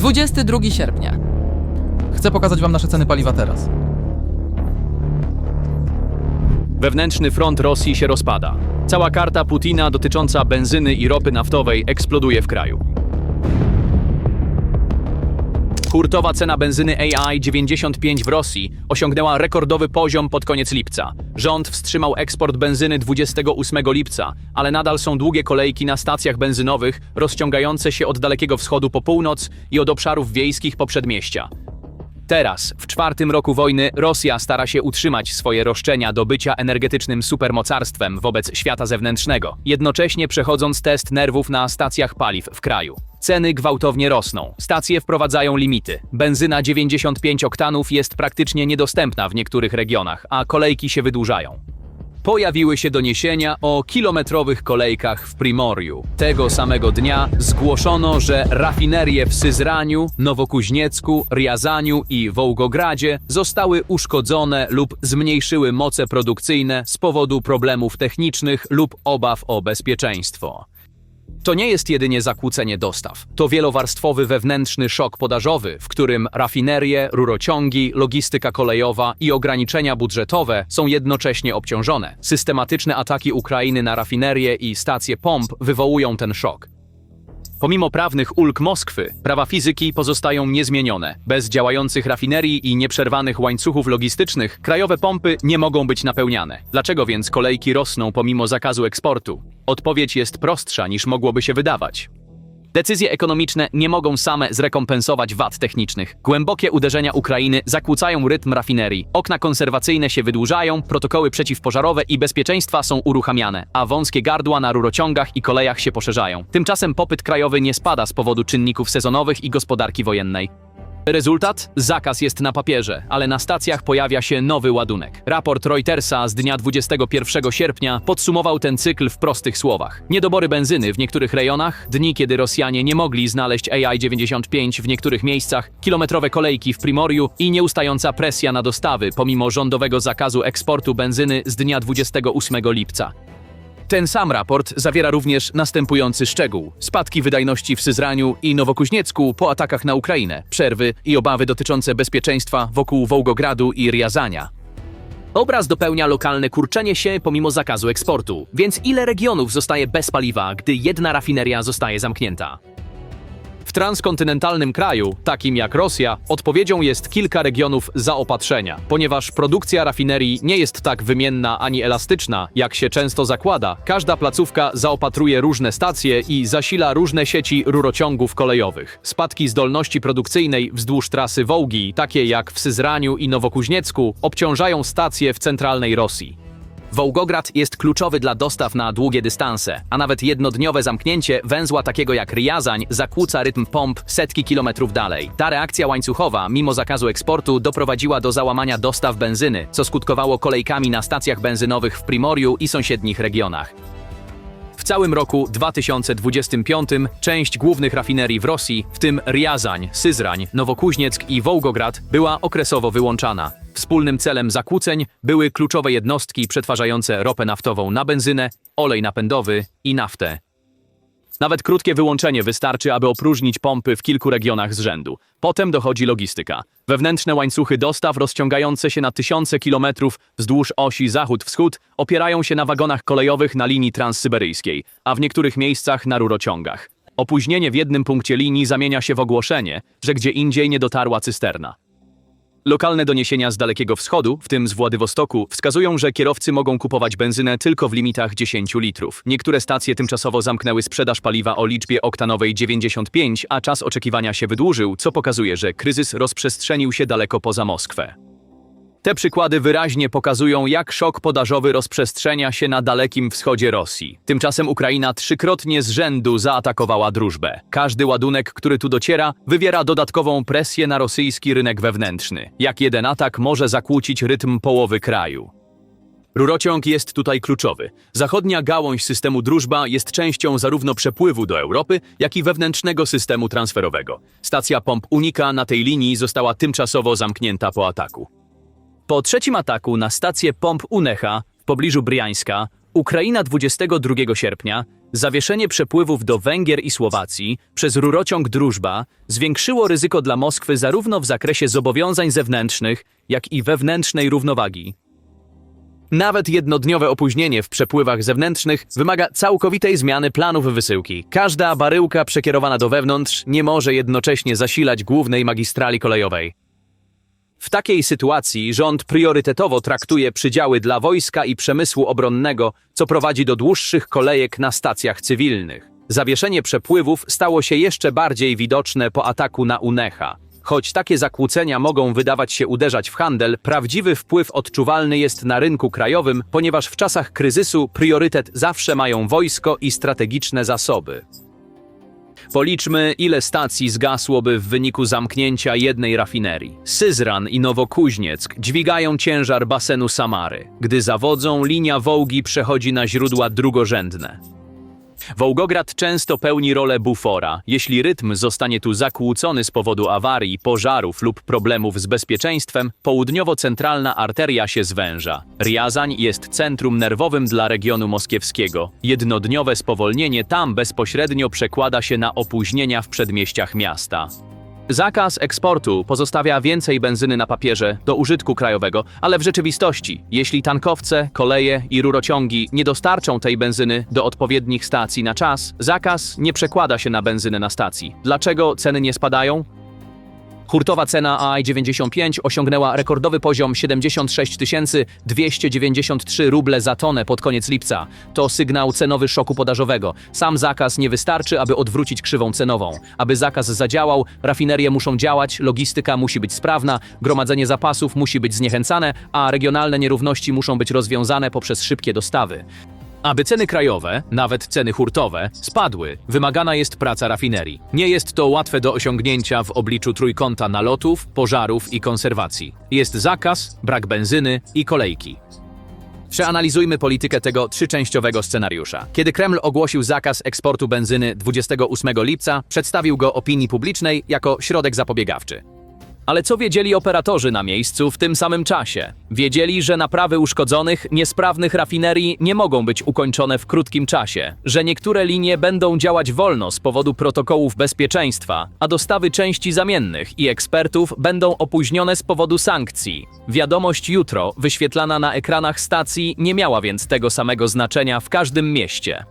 22 sierpnia. Chcę pokazać wam nasze ceny paliwa teraz. Wewnętrzny front Rosji się rozpada. Cała karta Putina dotycząca benzyny i ropy naftowej eksploduje w kraju. Hurtowa cena benzyny AI 95 w Rosji osiągnęła rekordowy poziom pod koniec lipca. Rząd wstrzymał eksport benzyny 28 lipca, ale nadal są długie kolejki na stacjach benzynowych rozciągające się od Dalekiego Wschodu po północ i od obszarów wiejskich po przedmieścia. Teraz, w czwartym roku wojny, Rosja stara się utrzymać swoje roszczenia do bycia energetycznym supermocarstwem wobec świata zewnętrznego, jednocześnie przechodząc test nerwów na stacjach paliw w kraju. Ceny gwałtownie rosną, stacje wprowadzają limity. Benzyna 95 oktanów jest praktycznie niedostępna w niektórych regionach, a kolejki się wydłużają. Pojawiły się doniesienia o kilometrowych kolejkach w Primoriu. Tego samego dnia zgłoszono, że rafinerie w Syzraniu, Nowokuźniecku, Riazaniu i Wołgogradzie zostały uszkodzone lub zmniejszyły moce produkcyjne z powodu problemów technicznych lub obaw o bezpieczeństwo. To nie jest jedynie zakłócenie dostaw. To wielowarstwowy wewnętrzny szok podażowy, w którym rafinerie, rurociągi, logistyka kolejowa i ograniczenia budżetowe są jednocześnie obciążone. Systematyczne ataki Ukrainy na rafinerie i stacje pomp wywołują ten szok. Pomimo prawnych ulg Moskwy, prawa fizyki pozostają niezmienione. Bez działających rafinerii i nieprzerwanych łańcuchów logistycznych krajowe pompy nie mogą być napełniane. Dlaczego więc kolejki rosną pomimo zakazu eksportu? Odpowiedź jest prostsza niż mogłoby się wydawać. Decyzje ekonomiczne nie mogą same zrekompensować wad technicznych. Głębokie uderzenia Ukrainy zakłócają rytm rafinerii. Okna konserwacyjne się wydłużają, protokoły przeciwpożarowe i bezpieczeństwa są uruchamiane, a wąskie gardła na rurociągach i kolejach się poszerzają. Tymczasem popyt krajowy nie spada z powodu czynników sezonowych i gospodarki wojennej. Rezultat? Zakaz jest na papierze, ale na stacjach pojawia się nowy ładunek. Raport Reutersa z dnia 21 sierpnia podsumował ten cykl w prostych słowach. Niedobory benzyny w niektórych rejonach, dni kiedy Rosjanie nie mogli znaleźć AI-95 w niektórych miejscach, kilometrowe kolejki w Primoriu i nieustająca presja na dostawy pomimo rządowego zakazu eksportu benzyny z dnia 28 lipca. Ten sam raport zawiera również następujący szczegół: spadki wydajności w Syzraniu i Nowokuźniecku po atakach na Ukrainę, przerwy i obawy dotyczące bezpieczeństwa wokół Wołgogradu i Riazania. Obraz dopełnia lokalne kurczenie się pomimo zakazu eksportu. Więc ile regionów zostaje bez paliwa, gdy jedna rafineria zostaje zamknięta? W transkontynentalnym kraju, takim jak Rosja, odpowiedzią jest kilka regionów zaopatrzenia, ponieważ produkcja rafinerii nie jest tak wymienna ani elastyczna, jak się często zakłada. Każda placówka zaopatruje różne stacje i zasila różne sieci rurociągów kolejowych. Spadki zdolności produkcyjnej wzdłuż trasy Wołgi, takie jak w Syzraniu i Nowokuźniecku, obciążają stacje w centralnej Rosji. Wołgograd jest kluczowy dla dostaw na długie dystanse, a nawet jednodniowe zamknięcie węzła takiego jak Riazań zakłóca rytm pomp setki kilometrów dalej. Ta reakcja łańcuchowa, mimo zakazu eksportu, doprowadziła do załamania dostaw benzyny, co skutkowało kolejkami na stacjach benzynowych w Primoriu i sąsiednich regionach. W całym roku 2025 część głównych rafinerii w Rosji, w tym Riazań, Syzrań, Nowokuźnieck i Wołgograd, była okresowo wyłączana. Wspólnym celem zakłóceń były kluczowe jednostki przetwarzające ropę naftową na benzynę, olej napędowy i naftę. Nawet krótkie wyłączenie wystarczy, aby opróżnić pompy w kilku regionach z rzędu. Potem dochodzi logistyka. Wewnętrzne łańcuchy dostaw rozciągające się na tysiące kilometrów wzdłuż osi zachód-wschód opierają się na wagonach kolejowych na linii transsyberyjskiej, a w niektórych miejscach na rurociągach. Opóźnienie w jednym punkcie linii zamienia się w ogłoszenie, że gdzie indziej nie dotarła cysterna. Lokalne doniesienia z Dalekiego Wschodu, w tym z Władywostoku, wskazują, że kierowcy mogą kupować benzynę tylko w limitach 10 litrów. Niektóre stacje tymczasowo zamknęły sprzedaż paliwa o liczbie oktanowej 95, a czas oczekiwania się wydłużył, co pokazuje, że kryzys rozprzestrzenił się daleko poza Moskwę. Te przykłady wyraźnie pokazują, jak szok podażowy rozprzestrzenia się na Dalekim Wschodzie Rosji. Tymczasem Ukraina trzykrotnie z rzędu zaatakowała drużbę. Każdy ładunek, który tu dociera, wywiera dodatkową presję na rosyjski rynek wewnętrzny. Jak jeden atak może zakłócić rytm połowy kraju. Rurociąg jest tutaj kluczowy. Zachodnia gałąź systemu drużba jest częścią zarówno przepływu do Europy, jak i wewnętrznego systemu transferowego. Stacja pomp Unika na tej linii została tymczasowo zamknięta po ataku. Po trzecim ataku na stację pomp Unecha w pobliżu Briańska, Ukraina 22 sierpnia Zawieszenie przepływów do Węgier i Słowacji przez rurociąg Drużba zwiększyło ryzyko dla Moskwy zarówno w zakresie zobowiązań zewnętrznych, jak i wewnętrznej równowagi. Nawet jednodniowe opóźnienie w przepływach zewnętrznych wymaga całkowitej zmiany planów wysyłki. Każda baryłka przekierowana do wewnątrz nie może jednocześnie zasilać głównej magistrali kolejowej. W takiej sytuacji rząd priorytetowo traktuje przydziały dla wojska i przemysłu obronnego, co prowadzi do dłuższych kolejek na stacjach cywilnych. Zawieszenie przepływów stało się jeszcze bardziej widoczne po ataku na Unecha. Choć takie zakłócenia mogą wydawać się uderzać w handel, prawdziwy wpływ odczuwalny jest na rynku krajowym, ponieważ w czasach kryzysu priorytet zawsze mają wojsko i strategiczne zasoby. Policzmy, ile stacji zgasłoby w wyniku zamknięcia jednej rafinerii. Syzran i Nowokuźnieck dźwigają ciężar basenu Samary. Gdy zawodzą, linia Wołgi przechodzi na źródła drugorzędne. Wołgograd często pełni rolę bufora. Jeśli rytm zostanie tu zakłócony z powodu awarii, pożarów lub problemów z bezpieczeństwem, południowo-centralna arteria się zwęża. Riazań jest centrum nerwowym dla regionu moskiewskiego. Jednodniowe spowolnienie tam bezpośrednio przekłada się na opóźnienia w przedmieściach miasta. Zakaz eksportu pozostawia więcej benzyny na papierze do użytku krajowego, ale w rzeczywistości, jeśli tankowce, koleje i rurociągi nie dostarczą tej benzyny do odpowiednich stacji na czas, zakaz nie przekłada się na benzynę na stacji. Dlaczego ceny nie spadają? Hurtowa cena AI-95 osiągnęła rekordowy poziom 76 293 ruble za tonę pod koniec lipca. To sygnał cenowy szoku podażowego. Sam zakaz nie wystarczy, aby odwrócić krzywą cenową. Aby zakaz zadziałał, rafinerie muszą działać, logistyka musi być sprawna, gromadzenie zapasów musi być zniechęcane, a regionalne nierówności muszą być rozwiązane poprzez szybkie dostawy. Aby ceny krajowe, nawet ceny hurtowe, spadły, wymagana jest praca rafinerii. Nie jest to łatwe do osiągnięcia w obliczu trójkąta nalotów, pożarów i konserwacji. Jest zakaz, brak benzyny i kolejki. Przeanalizujmy politykę tego trzyczęściowego scenariusza. Kiedy Kreml ogłosił zakaz eksportu benzyny 28 lipca, przedstawił go opinii publicznej jako środek zapobiegawczy. Ale co wiedzieli operatorzy na miejscu w tym samym czasie? Wiedzieli, że naprawy uszkodzonych, niesprawnych rafinerii nie mogą być ukończone w krótkim czasie, że niektóre linie będą działać wolno z powodu protokołów bezpieczeństwa, a dostawy części zamiennych i ekspertów będą opóźnione z powodu sankcji. Wiadomość jutro, wyświetlana na ekranach stacji, nie miała więc tego samego znaczenia w każdym mieście.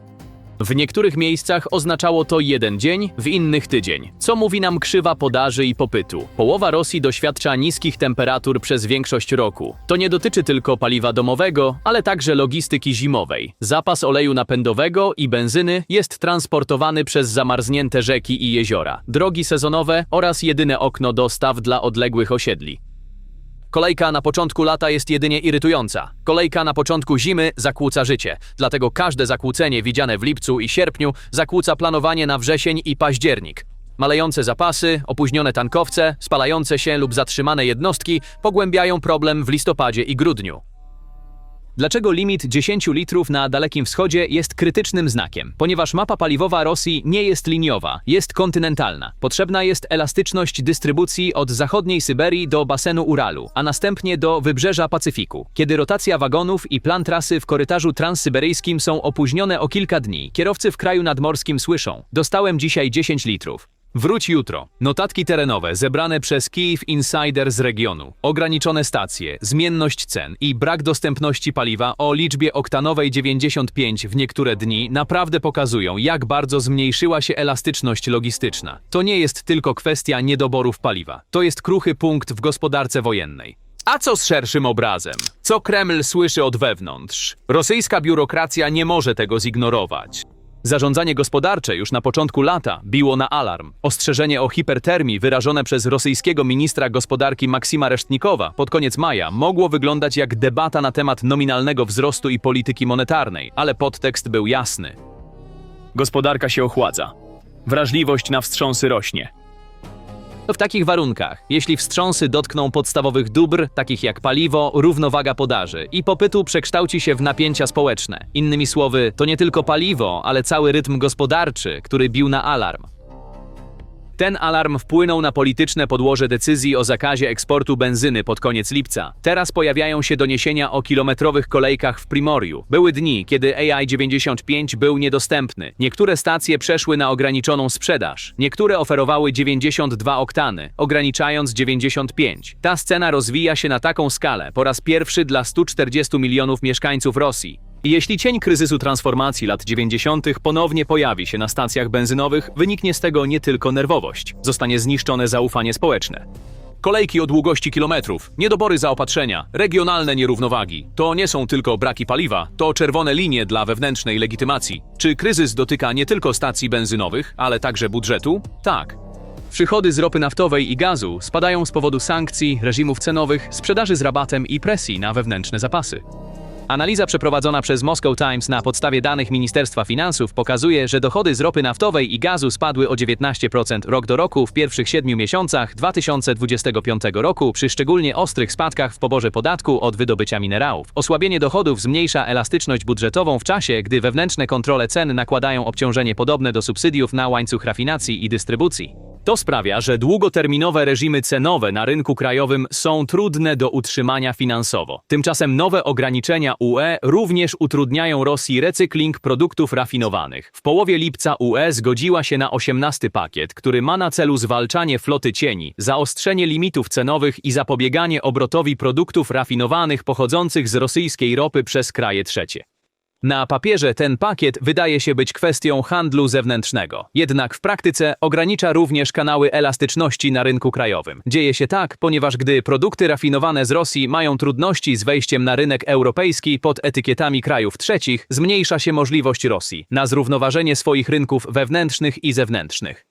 W niektórych miejscach oznaczało to jeden dzień, w innych tydzień. Co mówi nam krzywa podaży i popytu? Połowa Rosji doświadcza niskich temperatur przez większość roku. To nie dotyczy tylko paliwa domowego, ale także logistyki zimowej. Zapas oleju napędowego i benzyny jest transportowany przez zamarznięte rzeki i jeziora, drogi sezonowe oraz jedyne okno dostaw dla odległych osiedli. Kolejka na początku lata jest jedynie irytująca. Kolejka na początku zimy zakłóca życie. Dlatego każde zakłócenie widziane w lipcu i sierpniu zakłóca planowanie na wrzesień i październik. Malejące zapasy, opóźnione tankowce, spalające się lub zatrzymane jednostki pogłębiają problem w listopadzie i grudniu. Dlaczego limit 10 litrów na Dalekim Wschodzie jest krytycznym znakiem? Ponieważ mapa paliwowa Rosji nie jest liniowa, jest kontynentalna. Potrzebna jest elastyczność dystrybucji od zachodniej Syberii do basenu Uralu, a następnie do wybrzeża Pacyfiku. Kiedy rotacja wagonów i plan trasy w korytarzu transsyberyjskim są opóźnione o kilka dni, kierowcy w kraju nadmorskim słyszą: Dostałem dzisiaj 10 litrów. Wróć jutro. Notatki terenowe zebrane przez Kyiv Insider z regionu. Ograniczone stacje, zmienność cen i brak dostępności paliwa o liczbie oktanowej 95 w niektóre dni naprawdę pokazują, jak bardzo zmniejszyła się elastyczność logistyczna. To nie jest tylko kwestia niedoborów paliwa. To jest kruchy punkt w gospodarce wojennej. A co z szerszym obrazem? Co Kreml słyszy od wewnątrz? Rosyjska biurokracja nie może tego zignorować. Zarządzanie gospodarcze już na początku lata biło na alarm. Ostrzeżenie o hipertermii wyrażone przez rosyjskiego ministra gospodarki Maksima Reshtnikowa pod koniec maja mogło wyglądać jak debata na temat nominalnego wzrostu i polityki monetarnej, ale podtekst był jasny. Gospodarka się ochładza. Wrażliwość na wstrząsy rośnie. W takich warunkach, jeśli wstrząsy dotkną podstawowych dóbr, takich jak paliwo, równowaga podaży i popytu przekształci się w napięcia społeczne. Innymi słowy, to nie tylko paliwo, ale cały rytm gospodarczy, który bił na alarm. Ten alarm wpłynął na polityczne podłoże decyzji o zakazie eksportu benzyny pod koniec lipca. Teraz pojawiają się doniesienia o kilometrowych kolejkach w Primoriu. Były dni, kiedy AI-95 był niedostępny. Niektóre stacje przeszły na ograniczoną sprzedaż. Niektóre oferowały 92 oktany, ograniczając 95. Ta scena rozwija się na taką skalę po raz pierwszy dla 140 milionów mieszkańców Rosji. Jeśli cień kryzysu transformacji lat 90. ponownie pojawi się na stacjach benzynowych, wyniknie z tego nie tylko nerwowość, zostanie zniszczone zaufanie społeczne. Kolejki o długości kilometrów, niedobory zaopatrzenia, regionalne nierównowagi to nie są tylko braki paliwa, to czerwone linie dla wewnętrznej legitymacji. Czy kryzys dotyka nie tylko stacji benzynowych, ale także budżetu? Tak. Przychody z ropy naftowej i gazu spadają z powodu sankcji, reżimów cenowych, sprzedaży z rabatem i presji na wewnętrzne zapasy. Analiza przeprowadzona przez Moscow Times na podstawie danych Ministerstwa Finansów pokazuje, że dochody z ropy naftowej i gazu spadły o 19% rok do roku w pierwszych siedmiu miesiącach 2025 roku przy szczególnie ostrych spadkach w poborze podatku od wydobycia minerałów. Osłabienie dochodów zmniejsza elastyczność budżetową w czasie, gdy wewnętrzne kontrole cen nakładają obciążenie podobne do subsydiów na łańcuch rafinacji i dystrybucji. To sprawia, że długoterminowe reżimy cenowe na rynku krajowym są trudne do utrzymania finansowo. Tymczasem nowe ograniczenia UE również utrudniają Rosji recykling produktów rafinowanych. W połowie lipca UE zgodziła się na 18 pakiet, który ma na celu zwalczanie floty cieni, zaostrzenie limitów cenowych i zapobieganie obrotowi produktów rafinowanych pochodzących z rosyjskiej ropy przez kraje trzecie. Na papierze ten pakiet wydaje się być kwestią handlu zewnętrznego, jednak w praktyce ogranicza również kanały elastyczności na rynku krajowym. Dzieje się tak, ponieważ gdy produkty rafinowane z Rosji mają trudności z wejściem na rynek europejski pod etykietami krajów trzecich, zmniejsza się możliwość Rosji na zrównoważenie swoich rynków wewnętrznych i zewnętrznych.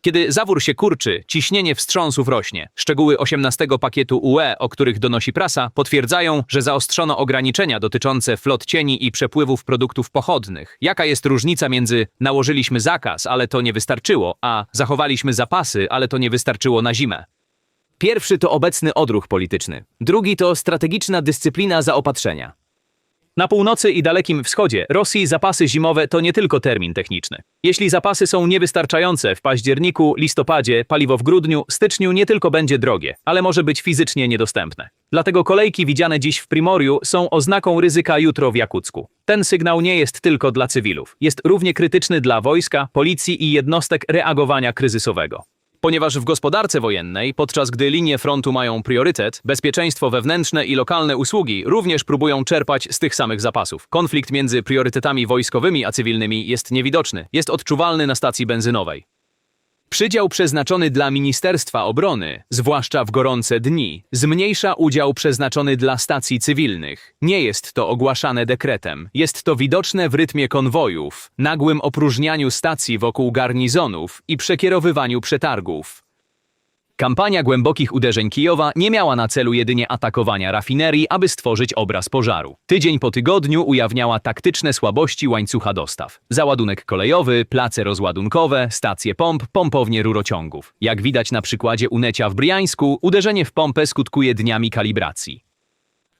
Kiedy zawór się kurczy, ciśnienie wstrząsów rośnie. Szczegóły 18 pakietu UE, o których donosi prasa, potwierdzają, że zaostrzono ograniczenia dotyczące flot cieni i przepływów produktów pochodnych. Jaka jest różnica między nałożyliśmy zakaz, ale to nie wystarczyło, a zachowaliśmy zapasy, ale to nie wystarczyło na zimę? Pierwszy to obecny odruch polityczny. Drugi to strategiczna dyscyplina zaopatrzenia. Na północy i dalekim wschodzie Rosji zapasy zimowe to nie tylko termin techniczny. Jeśli zapasy są niewystarczające w październiku, listopadzie, paliwo w grudniu, styczniu nie tylko będzie drogie, ale może być fizycznie niedostępne. Dlatego kolejki widziane dziś w Primoriu są oznaką ryzyka jutro w Jakucku. Ten sygnał nie jest tylko dla cywilów, jest równie krytyczny dla wojska, policji i jednostek reagowania kryzysowego. Ponieważ w gospodarce wojennej, podczas gdy linie frontu mają priorytet, bezpieczeństwo wewnętrzne i lokalne usługi również próbują czerpać z tych samych zapasów. Konflikt między priorytetami wojskowymi a cywilnymi jest niewidoczny, jest odczuwalny na stacji benzynowej. Przydział przeznaczony dla Ministerstwa Obrony, zwłaszcza w gorące dni, zmniejsza udział przeznaczony dla stacji cywilnych. Nie jest to ogłaszane dekretem. Jest to widoczne w rytmie konwojów, nagłym opróżnianiu stacji wokół garnizonów i przekierowywaniu przetargów. Kampania głębokich uderzeń Kijowa nie miała na celu jedynie atakowania rafinerii, aby stworzyć obraz pożaru. Tydzień po tygodniu ujawniała taktyczne słabości łańcucha dostaw. Załadunek kolejowy, place rozładunkowe, stacje pomp, pompownie rurociągów. Jak widać na przykładzie Unecia w Briańsku, uderzenie w pompę skutkuje dniami kalibracji.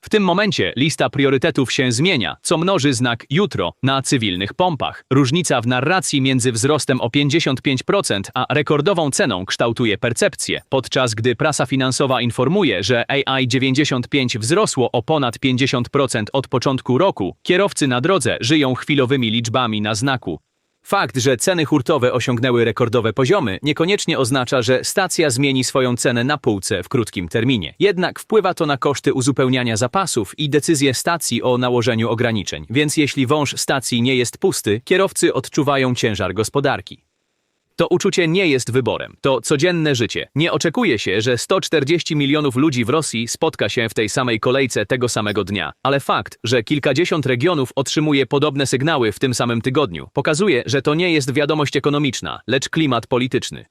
W tym momencie lista priorytetów się zmienia, co mnoży znak jutro na cywilnych pompach. Różnica w narracji między wzrostem o 55% a rekordową ceną kształtuje percepcję, podczas gdy prasa finansowa informuje, że AI-95 wzrosło o ponad 50% od początku roku. Kierowcy na drodze żyją chwilowymi liczbami na znaku. Fakt, że ceny hurtowe osiągnęły rekordowe poziomy, niekoniecznie oznacza, że stacja zmieni swoją cenę na półce w krótkim terminie. Jednak wpływa to na koszty uzupełniania zapasów i decyzje stacji o nałożeniu ograniczeń. Więc jeśli wąż stacji nie jest pusty, kierowcy odczuwają ciężar gospodarki. To uczucie nie jest wyborem, to codzienne życie. Nie oczekuje się, że 140 milionów ludzi w Rosji spotka się w tej samej kolejce tego samego dnia, ale fakt, że kilkadziesiąt regionów otrzymuje podobne sygnały w tym samym tygodniu, pokazuje, że to nie jest wiadomość ekonomiczna, lecz klimat polityczny.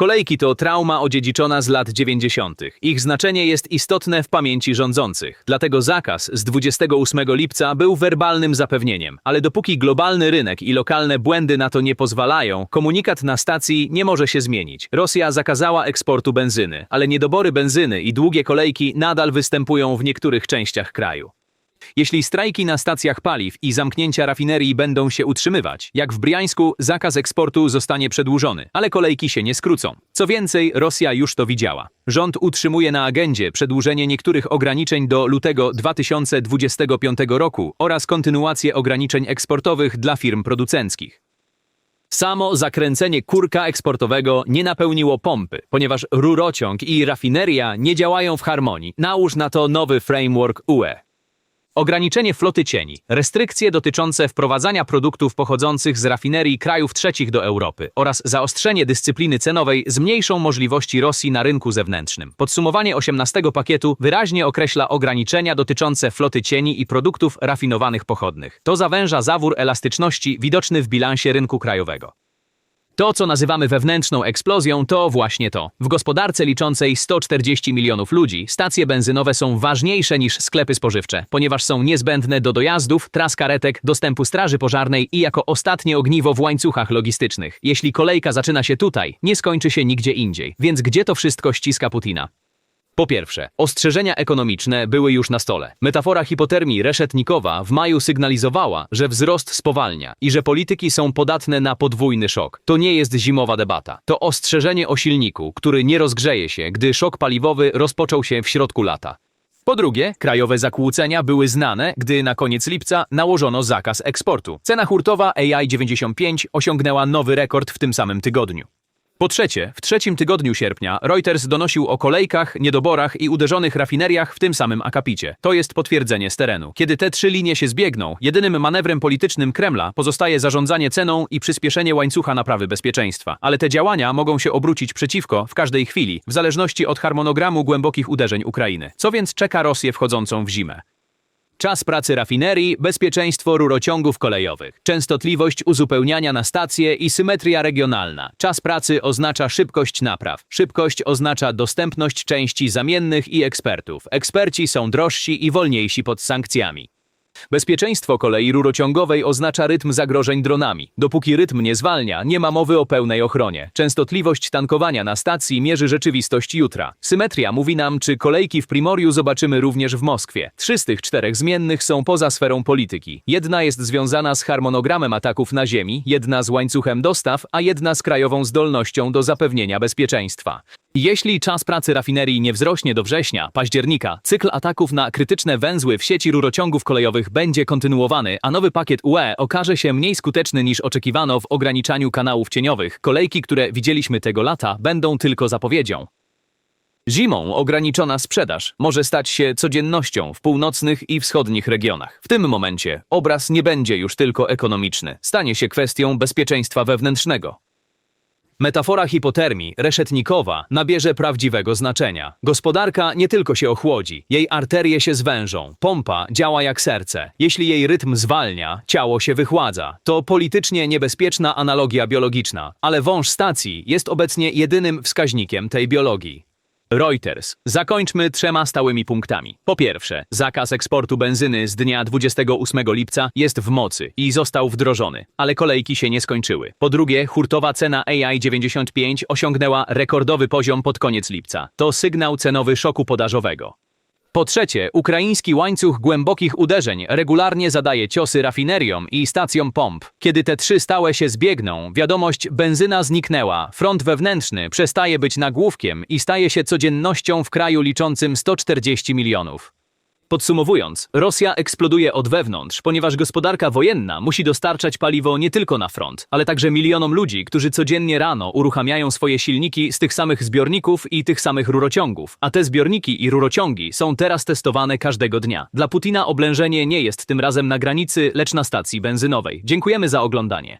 Kolejki to trauma odziedziczona z lat 90. Ich znaczenie jest istotne w pamięci rządzących. Dlatego zakaz z 28 lipca był werbalnym zapewnieniem. Ale dopóki globalny rynek i lokalne błędy na to nie pozwalają, komunikat na stacji nie może się zmienić. Rosja zakazała eksportu benzyny, ale niedobory benzyny i długie kolejki nadal występują w niektórych częściach kraju. Jeśli strajki na stacjach paliw i zamknięcia rafinerii będą się utrzymywać, jak w Briańsku, zakaz eksportu zostanie przedłużony, ale kolejki się nie skrócą. Co więcej, Rosja już to widziała. Rząd utrzymuje na agendzie przedłużenie niektórych ograniczeń do lutego 2025 roku oraz kontynuację ograniczeń eksportowych dla firm producenckich. Samo zakręcenie kurka eksportowego nie napełniło pompy, ponieważ rurociąg i rafineria nie działają w harmonii. Nałóż na to nowy framework UE. Ograniczenie floty cieni, restrykcje dotyczące wprowadzania produktów pochodzących z rafinerii krajów trzecich do Europy oraz zaostrzenie dyscypliny cenowej zmniejszą możliwości Rosji na rynku zewnętrznym. Podsumowanie 18 pakietu wyraźnie określa ograniczenia dotyczące floty cieni i produktów rafinowanych pochodnych. To zawęża zawór elastyczności widoczny w bilansie rynku krajowego. To, co nazywamy wewnętrzną eksplozją, to właśnie to. W gospodarce liczącej 140 milionów ludzi, stacje benzynowe są ważniejsze niż sklepy spożywcze, ponieważ są niezbędne do dojazdów, tras karetek, dostępu straży pożarnej i jako ostatnie ogniwo w łańcuchach logistycznych. Jeśli kolejka zaczyna się tutaj, nie skończy się nigdzie indziej. Więc gdzie to wszystko ściska Putina? Po pierwsze, ostrzeżenia ekonomiczne były już na stole. Metafora hipotermii Reszetnikowa w maju sygnalizowała, że wzrost spowalnia i że polityki są podatne na podwójny szok. To nie jest zimowa debata. To ostrzeżenie o silniku, który nie rozgrzeje się, gdy szok paliwowy rozpoczął się w środku lata. Po drugie, krajowe zakłócenia były znane, gdy na koniec lipca nałożono zakaz eksportu. Cena hurtowa AI-95 osiągnęła nowy rekord w tym samym tygodniu. Po trzecie, w trzecim tygodniu sierpnia Reuters donosił o kolejkach, niedoborach i uderzonych rafineriach w tym samym akapicie. To jest potwierdzenie z terenu. Kiedy te trzy linie się zbiegną, jedynym manewrem politycznym Kremla pozostaje zarządzanie ceną i przyspieszenie łańcucha naprawy bezpieczeństwa. Ale te działania mogą się obrócić przeciwko w każdej chwili, w zależności od harmonogramu głębokich uderzeń Ukrainy. Co więc czeka Rosję wchodzącą w zimę? Czas pracy rafinerii, bezpieczeństwo rurociągów kolejowych, częstotliwość uzupełniania na stacje i symetria regionalna. Czas pracy oznacza szybkość napraw. Szybkość oznacza dostępność części zamiennych i ekspertów. Eksperci są drożsi i wolniejsi pod sankcjami. Bezpieczeństwo kolei rurociągowej oznacza rytm zagrożeń dronami. Dopóki rytm nie zwalnia, nie ma mowy o pełnej ochronie. Częstotliwość tankowania na stacji mierzy rzeczywistość jutra. Symetria mówi nam, czy kolejki w Primoriu zobaczymy również w Moskwie. Trzy z tych czterech zmiennych są poza sferą polityki. Jedna jest związana z harmonogramem ataków na ziemi, jedna z łańcuchem dostaw, a jedna z krajową zdolnością do zapewnienia bezpieczeństwa. Jeśli czas pracy rafinerii nie wzrośnie do września, października, cykl ataków na krytyczne węzły w sieci rurociągów kolejowych będzie kontynuowany, a nowy pakiet UE okaże się mniej skuteczny niż oczekiwano w ograniczaniu kanałów cieniowych. Kolejki, które widzieliśmy tego lata, będą tylko zapowiedzią. Zimą ograniczona sprzedaż może stać się codziennością w północnych i wschodnich regionach. W tym momencie obraz nie będzie już tylko ekonomiczny, stanie się kwestią bezpieczeństwa wewnętrznego. Metafora hipotermii, reszetnikowa, nabierze prawdziwego znaczenia. Gospodarka nie tylko się ochłodzi, jej arterie się zwężą, pompa działa jak serce. Jeśli jej rytm zwalnia, ciało się wychładza. To politycznie niebezpieczna analogia biologiczna, ale wąż stacji jest obecnie jedynym wskaźnikiem tej biologii. Reuters. Zakończmy trzema stałymi punktami. Po pierwsze, zakaz eksportu benzyny z dnia 28 lipca jest w mocy i został wdrożony, ale kolejki się nie skończyły. Po drugie, hurtowa cena AI-95 osiągnęła rekordowy poziom pod koniec lipca. To sygnał cenowy szoku podażowego. Po trzecie, ukraiński łańcuch głębokich uderzeń regularnie zadaje ciosy rafineriom i stacjom pomp. Kiedy te trzy stałe się zbiegną, wiadomość benzyna zniknęła, front wewnętrzny przestaje być nagłówkiem i staje się codziennością w kraju liczącym 140 milionów. Podsumowując, Rosja eksploduje od wewnątrz, ponieważ gospodarka wojenna musi dostarczać paliwo nie tylko na front, ale także milionom ludzi, którzy codziennie rano uruchamiają swoje silniki z tych samych zbiorników i tych samych rurociągów. A te zbiorniki i rurociągi są teraz testowane każdego dnia. Dla Putina oblężenie nie jest tym razem na granicy, lecz na stacji benzynowej. Dziękujemy za oglądanie.